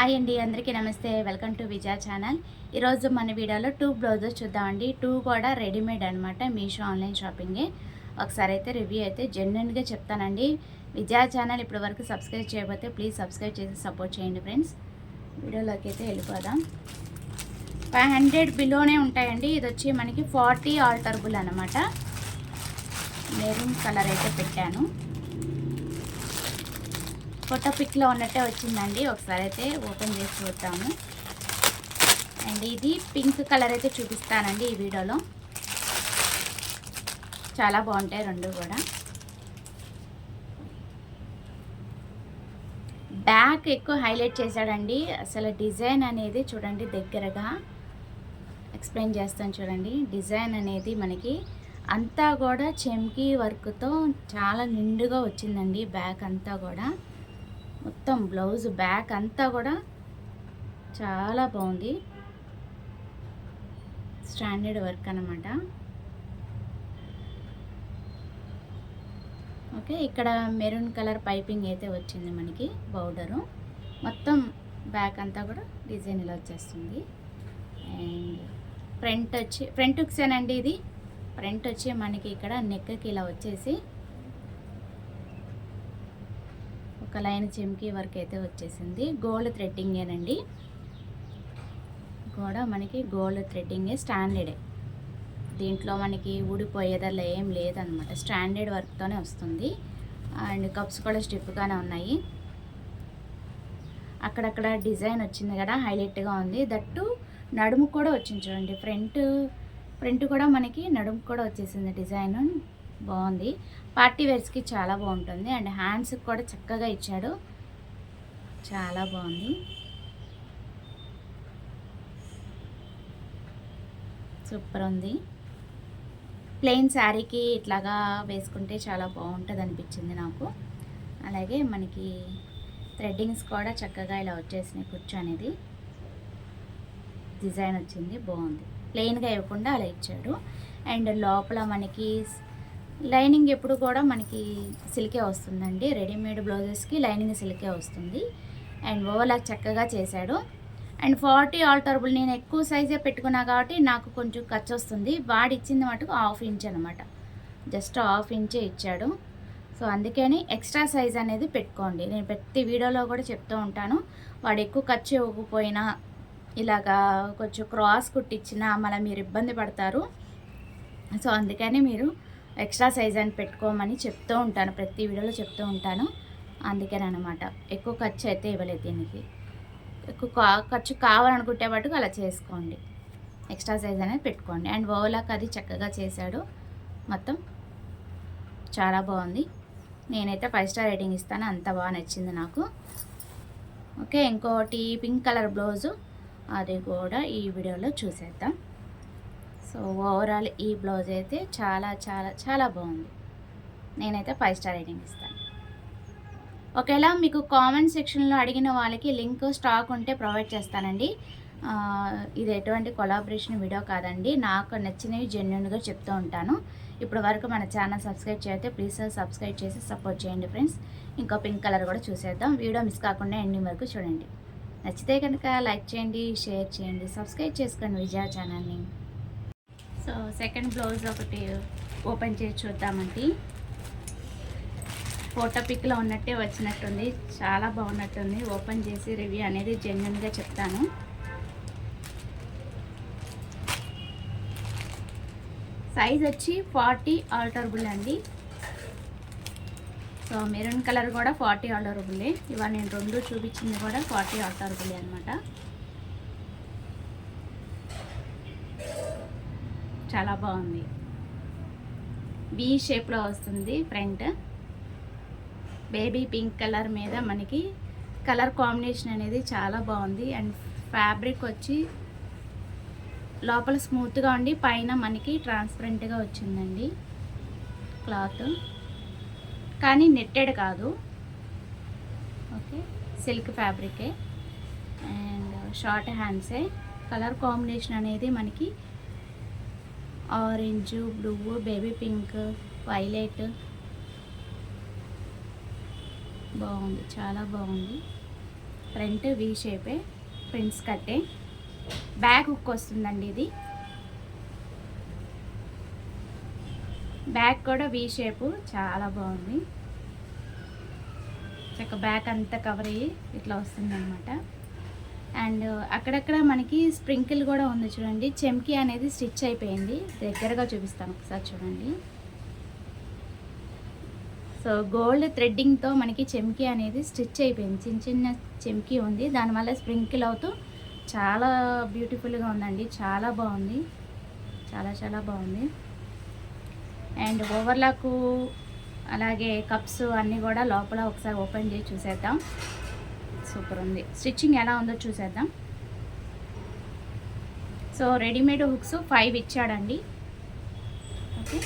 Hi అండి అందరికీ నమస్తే. Welcome to Vijaya channel. ఈరోజు మన వీడియోలో టూ బ్లౌజెస్ చూద్దామండి. టూ కూడా రెడీమేడ్ అనమాట మీషో ఆన్లైన్ షాపింగే. ఒకసారి అయితే రివ్యూ అయితే జెన్యున్గా చెప్తానండి. విజయ ఛానల్ ఇప్పటి వరకు సబ్స్క్రైబ్ చేయకపోతే ప్లీజ్ సబ్స్క్రైబ్ చేసి సపోర్ట్ చేయండి ఫ్రెండ్స్. వీడియోలోకి అయితే వెళ్ళిపోదాం. ఫైవ్ హండ్రెడ్ బిలోనే ఉంటాయండి. ఇది వచ్చి మనకి ఫార్టీ ఆల్టర్బుల్ అనమాట మెరూన్ కలర్ అయితే పెట్టాను. ఫోటో పిక్లో ఉన్నట్టే వచ్చిందండి. ఒకసారి అయితే ఓపెన్ చేసి చూద్దాము. అండ్ ఇది పింక్ కలర్ అయితే చూపిస్తానండి ఈ వీడియోలో. చాలా బాగుంటాయి రెండు కూడా. బ్యాక్ ఎక్కువ హైలైట్ చేశాడండి. అసలు డిజైన్ అనేది చూడండి దగ్గరగా ఎక్స్ప్లెయిన్ చేస్తాను చూడండి. డిజైన్ అనేది మనకి అంతా కూడా చెమ్కీ వర్క్తో చాలా నిండుగా వచ్చిందండి బ్యాక్ అంతా కూడా. మొత్తం బ్లౌజ్ బ్యాక్ అంతా కూడా చాలా బాగుంది. స్టాండర్డ్ వర్క్ అనమాట ఓకే ఇక్కడ మెరూన్ కలర్ పైపింగ్ అయితే వచ్చింది మనకి బౌడరు. మొత్తం బ్యాక్ అంతా కూడా డిజైన్ ఇలా వచ్చేస్తుంది. అండ్ ఫ్రంట్ వచ్చి ఫ్రంట్ ఉక్సేనండి ఇది. ఫ్రంట్ వచ్చి మనకి ఇక్కడ నెక్కకి ఇలా వచ్చేసి ఒక లైన్ చెమ్కి వర్క్ అయితే వచ్చేసింది. గోల్డ్ థ్రెడ్డింగేనండి. కూడా మనకి గోల్డ్ థ్రెడ్డింగే స్టాండర్డే. దీంట్లో మనకి ఊడిపోయేదల్లా ఏం లేదనమాట. స్టాండర్డ్ వర్క్తోనే వస్తుంది. అండ్ కప్స్ కూడా స్టిప్గానే ఉన్నాయి. అక్కడక్కడ డిజైన్ వచ్చింది కదా హైలైట్గా ఉంది. దట్టు నడుము కూడా వచ్చింది చూడండి. ఫ్రంట్ ఫ్రంట్ కూడా మనకి నడుము కూడా వచ్చేసింది డిజైన్. బాగుంది. పార్టీ వేర్స్కి చాలా బాగుంటుంది. అండ్ హ్యాండ్స్కి కూడా చక్కగా ఇచ్చాడు. చాలా బాగుంది. సూపర్ ఉంది. ప్లెయిన్ శారీకి ఇట్లాగా వేసుకుంటే చాలా బాగుంటుంది అనిపించింది నాకు. అలాగే మనకి థ్రెడ్డింగ్స్ కూడా చక్కగా ఇలా వచ్చేసినాయి కుచ్చు అనేది. డిజైన్ వచ్చింది బాగుంది. ప్లెయిన్గా ఇవ్వకుండా అలా ఇచ్చాడు. అండ్ లోపల మనకి లైనింగ్ ఎప్పుడు కూడా మనకి సిల్కే వస్తుందండి. రెడీమేడ్ బ్లౌజెస్కి లైనింగ్ సిల్కే వస్తుంది. అండ్ ఓవర్లాక్ చక్కగా చేశాడు. అండ్ ఫార్టీ ఆల్టరబుల్ నేను ఎక్కువ సైజే పెట్టుకున్నా కాబట్టి నాకు కొంచెం ఖర్చు వస్తుంది. వాడు ఇచ్చింది మటుకు హాఫ్ ఇంచ్ అనమాట జస్ట్ హాఫ్ ఇంచే ఇచ్చాడు. సో అందుకని ఎక్స్ట్రా సైజ్ అనేది పెట్టుకోండి. నేను ప్రతి వీడియోలో కూడా చెప్తూ ఉంటాను. వాడు ఎక్కువ ఖర్చు ఇవ్వకపోయినా ఇలాగా కొంచెం క్రాస్ కుట్టించినా మళ్ళీ మీరు ఇబ్బంది పడతారు. సో అందుకని మీరు ఎక్స్ట్రా సైజ్ అని పెట్టుకోమని చెప్తూ ఉంటాను. ప్రతి వీడియోలో చెప్తూ ఉంటాను. అందుకని అనమాట ఎక్కువ ఖర్చు అయితే ఇవ్వలేదు దీనికి. ఎక్కువ కా- ఖర్చు కావాలనుకుంటే మటుకు అలా చేసుకోండి. ఎక్స్ట్రా సైజ్ అనేది పెట్టుకోండి. అండ్ ఓలా అది చక్కగా చేశాడు. మొత్తం చాలా బాగుంది. నేనైతే ఫైవ్ స్టార్ రేటింగ్ ఇస్తాను. అంత బాగా నచ్చింది నాకు. ఓకే ఇంకోటి పింక్ కలర్ బ్లౌజు. అది కూడా ఈ వీడియోలో చూసేద్దాం. సో ఓవరాల్ ఈ బ్లౌజ్ అయితే చాలా చాలా చాలా బాగుంది. నేనైతే ఫైవ్ స్టార్ రేటింగ్ ఇస్తాను. ఒకవేళ మీకు కామెంట్ సెక్షన్లో అడిగిన వాళ్ళకి లింక్ స్టాక్ ఉంటే ప్రొవైడ్ చేస్తానండి. ఇది ఎటువంటి కొలాబరేషన్ వీడియో కాదండి. నాకు నచ్చినవి జెన్యున్గా చెప్తూ ఉంటాను. ఇప్పటి వరకు మన ఛానల్ సబ్స్క్రైబ్ చేయతే ప్లీజ్ సబ్స్క్రైబ్ చేసి సపోర్ట్ చేయండి ఫ్రెండ్స్ ఇంకో పింక్ కలర్ కూడా చూసేద్దాం. వీడియో మిస్ కాకుండా ఎండింగ్ వరకు చూడండి. నచ్చితే కనుక లైక్ చేయండి షేర్ చేయండి సబ్స్క్రైబ్ చేసుకోండి విజయ ఛానల్ని సో సెకండ్ బ్లౌజ్ ఒకటి ఓపెన్ చేసి చూద్దామండి. ఫోటో పిక్లో ఉన్నట్టే వచ్చినట్టుంది. చాలా బాగున్నట్టుంది. ఓపెన్ చేసి రివ్యూ అనేది జెన్యున్గా చెప్తాను. సైజ్ వచ్చి ఫార్టీ ఆల్టరబుల్ అండి. సో మెరూన్ కలర్ కూడా ఫార్టీ ఆల్టరబులే ఇవాళ నేను రెండు చూపించింది కూడా ఫార్టీ ఆల్టరబులే అనమాట చాలా బాగుంది. వి షేప్లో వస్తుంది ఫ్రంట్ బేబీ పింక్ కలర్ మీద మనకి కలర్ కాంబినేషన్ అనేది చాలా బాగుంది. అండ్ ఫ్యాబ్రిక్ వచ్చి లోపల స్మూత్గా ఉండి పైన మనకి ట్రాన్స్పరెంట్గా వచ్చిందండి. క్లాత్ కానీ నెట్టెడ్ కాదు. ఓకే సిల్క్ ఫ్యాబ్రికే అండ్ షార్ట్ హ్యాండ్సే కలర్ కాంబినేషన్ అనేది మనకి orange blue baby pink violet. బాగుంది చాలా బాగుంది. ఫ్రంట్ వీ షేపే ప్రింట్స్ కట్టే. బ్యాక్ హుక్ వస్తుందండి ఇది. బ్యాక్ కూడా వీ షేపు చాలా బాగుంది. చక్క బ్యాక్ అంతా కవర్ అయ్యి ఇట్లా వస్తుందన్నమాట. అండ్ అక్కడక్కడ మనకి స్ప్రింకిల్ కూడా ఉంది చూడండి. చెమ్కి అనేది స్టిచ్ అయిపోయింది. దగ్గరగా చూపిస్తాను ఒకసారి చూడండి. సో గోల్డ్ థ్రెడ్డింగ్తో మనకి చెమ్కి అనేది స్టిచ్ అయిపోయింది. చిన్న చిన్న చెమ్కి ఉంది. దానివల్ల స్ప్రింకిల్ అవుతూ చాలా బ్యూటిఫుల్గా ఉందండి. చాలా బాగుంది. చాలా చాలా బాగుంది. అండ్ ఓవర్లాక్ అలాగే కప్స్ అన్నీ కూడా లోపల ఒకసారి ఓపెన్ చేసి చూసేద్దాం. సూపర్ ఉంది స్టిచ్చింగ్ ఎలా ఉందో చూసేద్దాం. సో రెడీమేడ్ హుక్స్ ఫైవ్ ఇచ్చాడండి. ఓకే.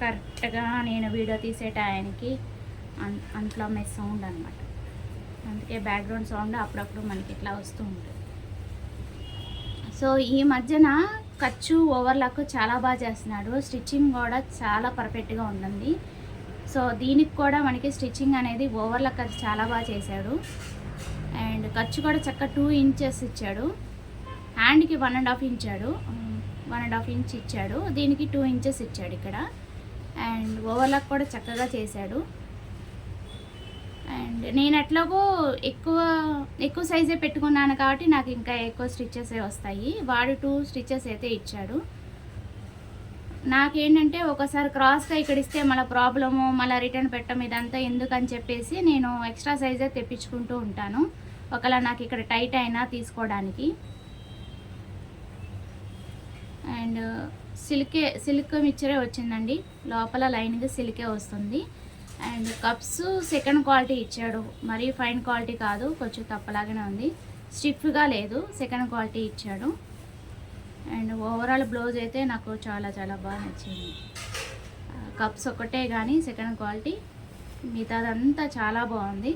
కరెక్ట్గా నేను వీడియో తీసే టయానికి అన్ మెస్ సౌండ్ అనమాట అందుకే బ్యాక్గ్రౌండ్ సౌండ్ అప్పుడప్పుడు మనకి ఇట్లా వస్తూ ఉంటుంది. సో ఈ మధ్యన ఖర్చు ఓవర్లాక్ చాలా బాగా చేస్తున్నాడు. స్టిచ్చింగ్ కూడా చాలా పర్ఫెక్ట్గా ఉంటుంది సో దీనికి కూడా మనకి స్టిచ్చింగ్ అనేది ఓవర్ల ఖర్చు చాలా బాగా చేశాడు. అండ్ ఖర్చు కూడా చక్క టూ ఇంచెస్ ఇచ్చాడు. హ్యాండ్కి వన్ అండ్ హాఫ్ ఇచ్చాడు. వన్ అండ్ హాఫ్ ఇంచ్ ఇచ్చాడు. దీనికి టూ ఇంచెస్ ఇచ్చాడు ఇక్కడ. అండ్ ఓవర్లాక్ కూడా చక్కగా చేశాడు. అండ్ నేను ఎట్లాగో ఎక్కువ ఎక్కువ సైజే పెట్టుకున్నాను కాబట్టి నాకు ఇంకా ఎక్కువ స్టిచ్చెస్ వస్తాయి. వాడు టూ స్టిచ్చెస్ అయితే ఇచ్చాడు. నాకేంటంటే ఒకసారి క్రాస్గా ఇక్కడ ఇస్తే మళ్ళీ ప్రాబ్లము మళ్ళీ రిటర్న్ పెట్టడం ఇదంతా ఎందుకని చెప్పేసి నేను ఎక్స్ట్రా సైజే తెప్పించుకుంటూ ఉంటాను. ఒకవేళ నాకు ఇక్కడ టైట్ అయినా తీసుకోవడానికి. అండ్ సిల్కే సిల్క్ మిక్చరే వచ్చిందండి. లోపల లైన్గా సిల్కే వస్తుంది. అండ్ కప్స్ సెకండ్ క్వాలిటీ ఇచ్చాడు. మరీ ఫైన్ క్వాలిటీ కాదు కొంచెం తప్పలాగానే ఉంది. స్టిఫ్గా లేదు సెకండ్ క్వాలిటీ ఇచ్చాడు. అండ్ ఓవరాల్ బ్లౌజ్ అయితే నాకు చాలా చాలా బాగా నచ్చింది. కప్స్ ఒకటే కానీ సెకండ్ క్వాలిటీ. మిగతాదంతా చాలా బాగుంది.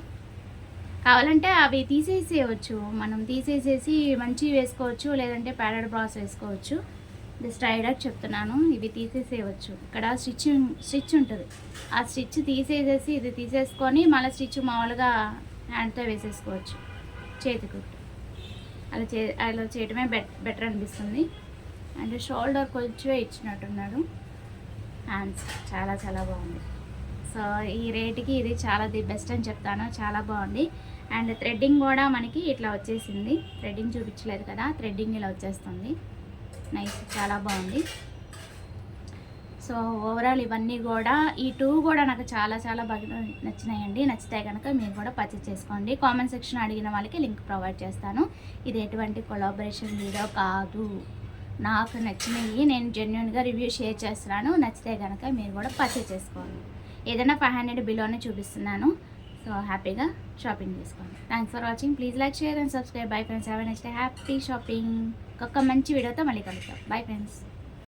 కావాలంటే అవి తీసేసేయచ్చు. మనం తీసేసేసి మంచి వేసుకోవచ్చు లేదంటే ప్యాడెడ్ బ్రాస్ వేసుకోవచ్చు. జస్ట్ ఐడియా చెప్తున్నాను ఇవి తీసేసేయవచ్చు ఇక్కడ స్టిచ్చింగ్ స్టిచ్ ఉంటుంది. ఆ స్టిచ్ తీసేసేసి ఇది తీసేసుకొని మళ్ళీ స్టిచ్ మామూలుగా హ్యాండ్తో వేసేసుకోవచ్చు చేతికుట్టు అలా చే అలా చేయడమే బెట్ బెటర్ అనిపిస్తుంది. అండ్ షోల్డర్ కొంచెం ఇచ్చినట్టున్నాడు. హ్యాండ్స్ చాలా చాలా బాగుంది. సో ఈ రేటుకి ఇది చాలా ది బెస్ట్ అని చెప్తాను. చాలా బాగుంది. అండ్ థ్రెడ్డింగ్ కూడా మనకి ఇట్లా వచ్చేసింది. థ్రెడ్డింగ్ చూపించలేదు కదా. థ్రెడ్డింగ్ ఇలా వచ్చేస్తుంది. నైస్ చాలా బాగుంది. సో ఓవరాల్ ఇవన్నీ కూడా ఈ టూ కూడా నాకు చాలా చాలా బాగా నచ్చినాయండి. నచ్చితే కనుక మీరు కూడా పర్చేస్ చేసుకోండి. కామెంట్ సెక్షన్ అడిగిన వాళ్ళకి లింక్ ప్రొవైడ్ చేస్తాను. ఇది ఎటువంటి కొలాబరేషన్ వీడియో కాదు. నాకు నచ్చినవి నేను జెన్యున్గా రివ్యూ షేర్ చేస్తున్నాను. నచ్చితే కనుక మీరు కూడా పర్చేస్ చేసుకోండి. ఏదైనా ఫైవ్ హండ్రెడ్ బిలోనే చూపిస్తున్నాను. సో హ్యాపీగా షాపింగ్ చేసుకోండి. Thanks for watching please like share and subscribe bye friends have next happy shopping ఒక మంచి వీడియోతో మళ్ళీ కలుగుతాం బై ఫ్రెండ్స్